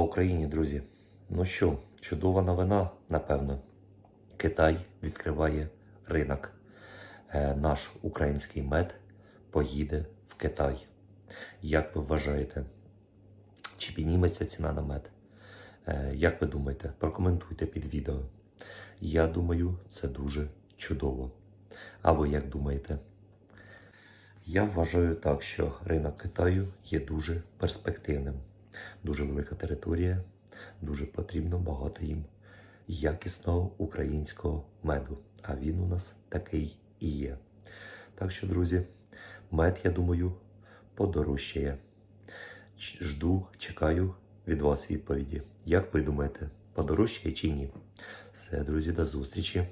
Україні, друзі! Ну що, чудова новина, напевно. Китай відкриває ринок. Е, Наш український мед поїде в Китай. Як ви вважаєте, чи підніметься ціна на мед? Е, Як ви думаєте? Прокоментуйте під відео. Я думаю, це дуже чудово. А ви як думаєте? Я вважаю так, що ринок Китаю є дуже перспективним. Дуже велика територія, дуже потрібно багато їм якісного українського меду. А він у нас такий і є. Так що, друзі, мед, я думаю, подорожчає. Жду, чекаю від вас відповіді. Як ви думаєте, подорожчає чи ні? Все, друзі, до зустрічі.